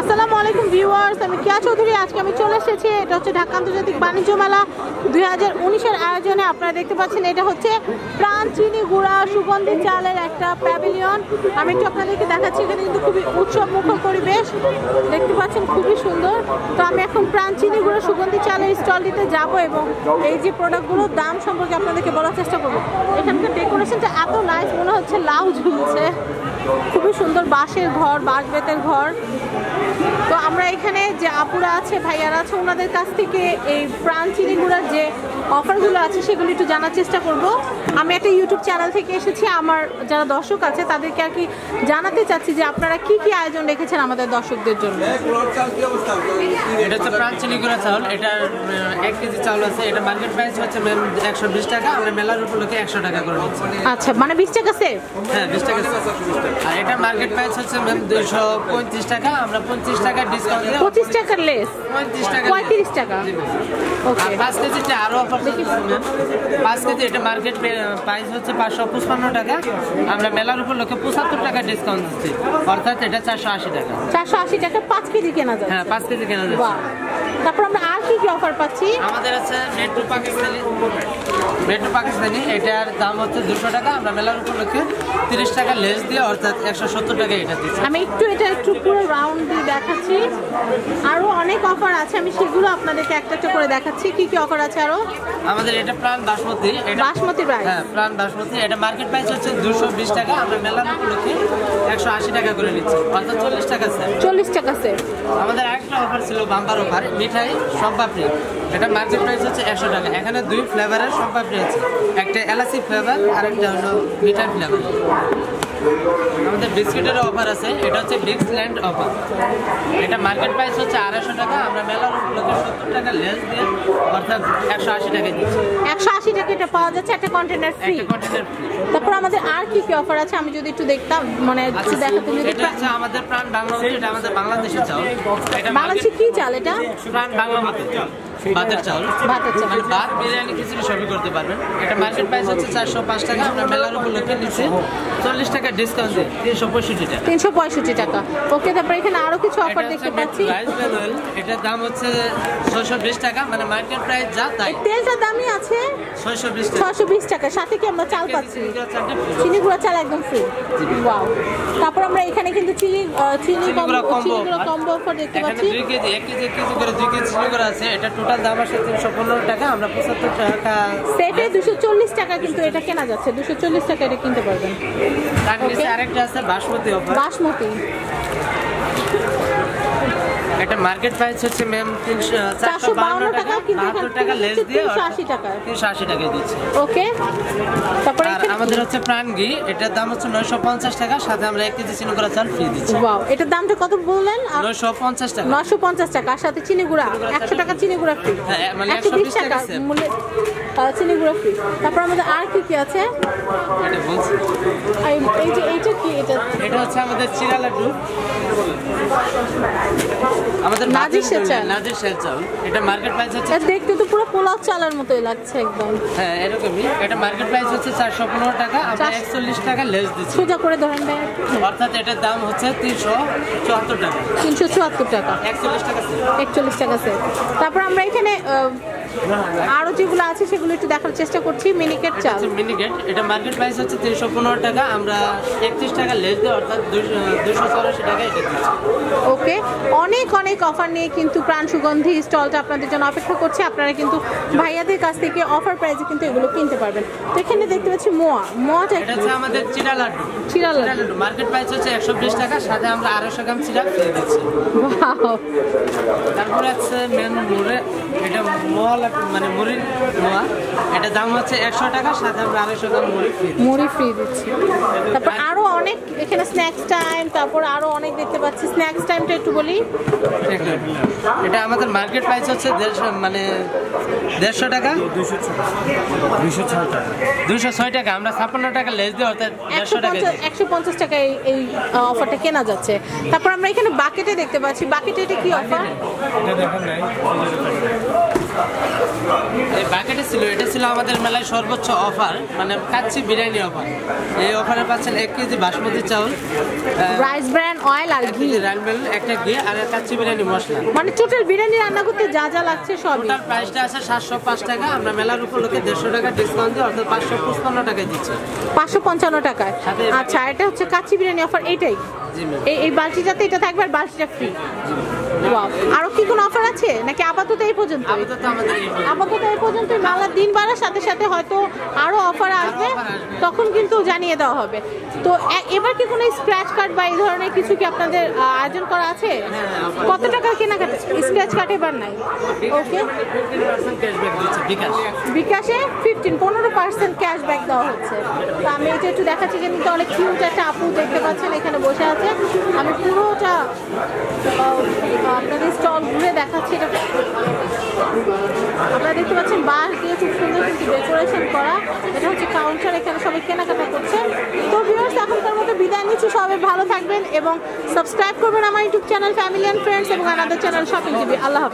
আসসালামু আলাইকুম ভিউয়ার্স, আমি কিয়া চৌধুরী, আজকে আমি চলে এসেছি। এটা হচ্ছে ঢাকা আন্তর্জাতিক বাণিজ্য মেলা। দুই হাজার উনিশের আয়োজনে আপনারা দেখতে পাচ্ছেন, এটা হচ্ছে প্রাণ চিনি গুঁড়া সুগন্ধি চালের একটা প্যাভিলিয়ন। আমি একটু আপনাদেরকে দেখাচ্ছি, এখানে কিন্তু খুবই উৎসব মুখর পরিবেশ। দেখতে পাচ্ছেন, খুবই সুন্দর। তো আমি এখন প্রাণ চিনি গুঁড়া সুগন্ধি চালের স্টলটিতে যাব এবং এই যে প্রোডাক্টগুলোর দাম সম্পর্কে আপনাদেরকে বলার চেষ্টা করব। এখানকার ডেকোরেশনটা এত নাইস মনে হচ্ছে লাউ ঝুলছে। খুবই সুন্দর বাঁশের ঘর, বাঁশ বেতের ঘর। তো আমরা এখানে যে আপুরা আছে, ভাইয়ারা আছে, ওনাদের কাছ থেকে এই প্রাণ চিনিগুড়ার যে অফারগুলো আছে, সেগুলো একটু জানার চেষ্টা করব। আমি একটা ইউটিউব চ্যানেল থেকে এসেছি, আমার যারা দর্শক আছে, তাদেরকে আর কি জানাতে চাচ্ছি যে আপনারা কি কি আয়োজন রেখেছেন আমাদের দর্শকদের জন্য। এটা হচ্ছে প্রাণ চিনি চাউল। এটার এক কেজি চাউল আছে। এটা মার্কেট প্রাইস হচ্ছে একশো টাকা আমরা মেলার উপলক্ষে একশো টাকা করে নিচ্ছি আচ্ছা মানে বিশ টাকা সেফ হ্যাঁ বিশ টাকা আর এটা মার্কেট প্রাইস হচ্ছে ম্যাম দুইশো পঁয়ত্রিশ টাকা। আমরা পঁচিশ টাকা ডিসকাউন্ট দিয়ে পঁচিশ টাকার লেস পঁয়ত্রিশ টাকা পঁয়ত্রিশ টাকা। ওকে আর পাঁচ কেজিটা আরও অফার ম্যাম পাঁচ কেজি এটা মার্কেট প্রাইস হচ্ছে পাঁচশো পঁচপান্ন টাকা। আমরা মেলার উপলক্ষে পঁচাত্তর টাকা ডিসকাউন্ট দিচ্ছি। অর্থাৎ এটা চারশো আশি টাকা। চারশো আশি টাকা পাঁচ কেজি কেনা যায়। হ্যাঁ পাঁচ কেজি কেনা যাচ্ছে। বাহ। তারপর আমরা আর কি কি অফার পাচ্ছি? আমাদের আছে মেট্রো পাকিস্তানি মেট্রো পাকিস্তানি এটার দাম হচ্ছে দুশো টাকা আমরা মেলার উপলক্ষে তিরিশ টাকা লেস দিয়ে অর্থাৎ একশো সত্তর টাকা এটা দিচ্ছি। আমি একটু এটা একটু পুরো রাউন্ড দিয়ে দেখাচ্ছি। আরও অনেক অফার আছে আমি সেগুলো আপনাদেরকে একটা একটা করে দেখাচ্ছি। কি কি অফার আছে আরও? আমাদের এটা প্রাণ বাসমতি এটা বাসমতি রাইস হ্যাঁ প্রাণ বাসমতি এটা মার্কেট প্রাইস হচ্ছে দুশো বিশ টাকা আমরা মেলার উপলক্ষে একশো আশি টাকা করে নিচ্ছি। অর্থাৎ চল্লিশ টাকা স্যার চল্লিশ টাকা স্যার আমাদের আরেকটা অফার ছিল বাম্পার অফার মিঠাই সব পাপড়ি এটা মার্কেট প্রাইস হচ্ছে একশো টাকা। এখানে দুই ফ্লেভারের সব পাপড়ি আছে। একটা এলাচি ফ্লেভার আর একটা হলো মিঠাই ফ্লেভার আমাদের বিস্কিটের অফার আছে। এটা হচ্ছে বিক্স ল্যান্ড অফার এটা মার্কেট প্রাইস হচ্ছে আড়াইশো টাকা। আমরা মেলার উপলক্ষে সত্তর টাকা লেস দিয়ে অর্থাৎ একশো আশি টাকা দিচ্ছি। একশো আশি টাকা এটা পাওয়া যাচ্ছে একটা কন্টেনার ফ্রি কন্টেনার ফ্রি তারপর আমাদের আর কি কি অফার আছে? আমি যদি একটু দেখতাম মানে একটু দেখাতে যদি এটা হচ্ছে আমাদের প্রাণ বাংলাদেশ এটা আমাদের বাংলাদেশের এটা বাংলাদেশে কি চাল এটা? প্রাণ বাংলা চাল ভাতের চাল। মানে ভাত বিরিয়ানি খিচুড়ি সবই করতে পারবেন। এটা মার্কেট প্রাইস হচ্ছে চারশো পাঁচ টাকা আমরা মেলার উপলক্ষে নিচ্ছি। চল্লিশ টাকা ডিসকাউন্ট দিয়ে তিনশো পঁয়ষট্টি টাকা। তিনশো পঁয়ষট্টি টাকা। ওকে তারপর এখানে আরও কিছু অফার দেখতে পাচ্ছি। এটার দাম হচ্ছে ছয়শো বিশ টাকা মানে মার্কেট প্রাইস যা তাই। এই তেলটার দামই আছে ছয়শো বিশ ছয়শো বিশ টাকা। সাথে কি আমরা চাল পাচ্ছি? চিনি গুঁড়া চাল একদম ফ্রি ওয়াও তারপর আমরা এখানে কিন্তু চিনি চিনি কম্বো চিনি কম্বো অফার দেখতে পাচ্ছি। কেজি কেজি করে কেজি চিনি করে আছে। এটা টোটাল দাম আসে তিনশো পনেরো টাকা আমরা পঁচাত্তর টাকা। সেটে দুশো চল্লিশ টাকা কিন্তু এটা কেনা যাচ্ছে। দুশো চল্লিশ টাকা এটা কিনতে পারবেন. আরেকটা আছে বাসমতি বাসমতি। এটা মার্কেট প্রাইস হচ্ছে ম্যাম তিনশো চারশো বাউন্ন টাকা কিন্তু বাহাত্তর এখানে টাকা লেস দিয়ে তিনশো আশি টাকা। তিনশো আশি টাকা দিচ্ছি। ওকে তারপরে আমাদের হচ্ছে প্রাণ ঘি এটার দাম হচ্ছে নয়শো পঞ্চাশ টাকা সাথে আমরা এক কেজি চিনি গুঁড়া চাল ফ্রি দিচ্ছি। ওয়াও এটার দামটা কত বললেন? নয়শো পঞ্চাশ টাকা। নশো পঞ্চাশ টাকা আর সাথে চিনি গুঁড়া একশো টাকা চিনি গুঁড়া ফ্রি হ্যাঁ, মানে একশো বিশ 120 টাকা টাকা মূল্যে চিনি গুঁড়া ফ্রি তারপর আমাদের আর কি কি আছে? এই- যে এইটা কি? এটা এটা হচ্ছে আমাদের চিরা লাড্ডু। আমাদের নাজির চাল এটা মার্কেট প্রাইস হচ্ছে দেখতে তো পুরো পোলাও চালের মতোই লাগছে একদম। হ্যাঁ এরকমই। এটা মার্কেট প্রাইস হচ্ছে চারশো পনেরো টাকা। আমরা টাকা লেস দিচ্ছি। সোজা করে ধরেন ভাই। অর্থাৎ এটার দাম হচ্ছে তিনশো চুয়াত্তর টাকা। তিনশো চুয়াত্তর টাকা। একচল্লিশ টাকা টাকা তারপর আমরা এখানে আহ, আরও যেগুলো আছে সেগুলো একটু দেখার চেষ্টা করছি। মিনিকেট চাল। মিনিকেট এটা মার্কেট প্রাইস হচ্ছে তিনশো পনেরো টাকা আমরা একত্রিশ টাকা লেস দিই অর্থাৎ দুশো চৌরাশি টাকা এটা দিচ্ছি। ওকে অনেক অনেক অফার নিয়ে কিন্তু প্রাণ সুগন্ধি স্টলটা আপনাদের জন্য অপেক্ষা করছে। আপনারা কিন্তু ভাইয়াদের কাছ থেকে অফার প্রাইসে কিন্তু এগুলো কিনতে পারবেন। তো এখানে দেখতে পাচ্ছি মোয়া। মোয়াটা এটা হচ্ছে আমাদের চিরা লাড্ডু। চিরা লাড্ডু। মার্কেট প্রাইস হচ্ছে একশো বিশ টাকা সাথে আমরা আড়াইশো গ্রাম চিরা ফ্রি দিচ্ছি! তারপরে আছে মেন মুড়ে এটা মোয়া লাড্ডু, মানে মুড়ির মোয়া এটা দাম হচ্ছে একশো টাকা সাথে আমরা আড়াইশো গ্রাম মুড়ি ফ্রি মুড়ি ফ্রি দিচ্ছি। তারপর আরও অনেক এখানে স্ন্যাক্স টাইম তারপর আরও অনেক দেখতে পাচ্ছি। স্ন্যাক্স টাইমটা একটু বলি। এটা আমাদের মার্কেট প্রাইস হচ্ছে দেড়শো মানে দেড়শো টাকা। দুশো ছয় টাকা আমরা ছাপ্পান্ন টাকা লেস দিই অর্থাৎ একশো দেড়শো টাকা একশো পঞ্চাশ টাকায় এই অফারটা কেনা যাচ্ছে। তারপর আমরা এখানে বাকেটে দেখতে পাচ্ছি। বাকেটে এটা কি অফার এই বাকেটে ছিল এটা ছিল আমাদের মেলায় সর্বোচ্চ অফার মানে কাচ্চি বিরিয়ানি অফার এই অফারে পাচ্ছেন এক কেজি বাসমতি চাউল রাইস ব্র্যান্ড অয়েল আর ঘি। রানবেল একটা ঘি আর কাচ্চি বিরিয়ানি মশলা। মানে টোটাল বিরিয়ানি রান্না করতে যা যা লাগছে সবই। টোটাল প্রাইসটা আছে সাতশো পাঁচ টাকা আমরা মেলার উপলক্ষে দেড়শো টাকা ডিসকাউন্ট দিয়ে অর্থাৎ পাঁচশো পঁচপান্ন টাকায় দিচ্ছি। পাঁচশো পঞ্চান্ন টাকায়। আচ্ছা এটা হচ্ছে কাচ্চি বিরিয়ানি অফার ম্যাম। এই এই বালতিটাতে এটা থাকবে আর বালতিটা ফ্রি আরও কি কোনো অফার আছে? নাকি আপাতত এই পর্যন্ত আপাতত এই পর্যন্ত। আপাতত এই পর্যন্ত মেলার দিন বাড়ার সাথে সাথে হয়তো আরও অফার আসবে। তখন কিন্তু জানিয়ে দেওয়া হবে। তো এবার কি কোনো স্ক্র্যাচ কার্ড বা এই ধরনের কিছু কি আপনাদের আয়োজন করা আছে? হ্যাঁ, কত টাকার কেনাকাটা? স্ক্র্যাচ কার্ড এবার নাই। ওকে বিকাশ। ফিফটিন পনেরো পার্সেন্ট ক্যাশব্যাক দেওয়া হচ্ছে। তো আমি এটা একটু দেখাচ্ছি যে কিন্তু অনেক কিউট একটা আপু দেখতে পাচ্ছেন এখানে বসে আছে। আমি পুরোটা আপনাদের স্টল ঘুরে দেখাচ্ছি এটা। আপনারা দেখতে পাচ্ছেন বাঁশ দিয়ে খুব সুন্দর কিন্তু ডেকোরেশন করা। এটা হচ্ছে কাউন্টার এখানে সবাই কেনাকাটা করছে। তো ভিউয়ার্স এখনকার মতো বিদায় নিচ্ছি। সবাই ভালো থাকবেন এবং সাবস্ক্রাইব করবেন আমার YouTube channel family and friends এবং আমাদের চ্যানেল শপিং টিভি আল্লাহ হাফেজ।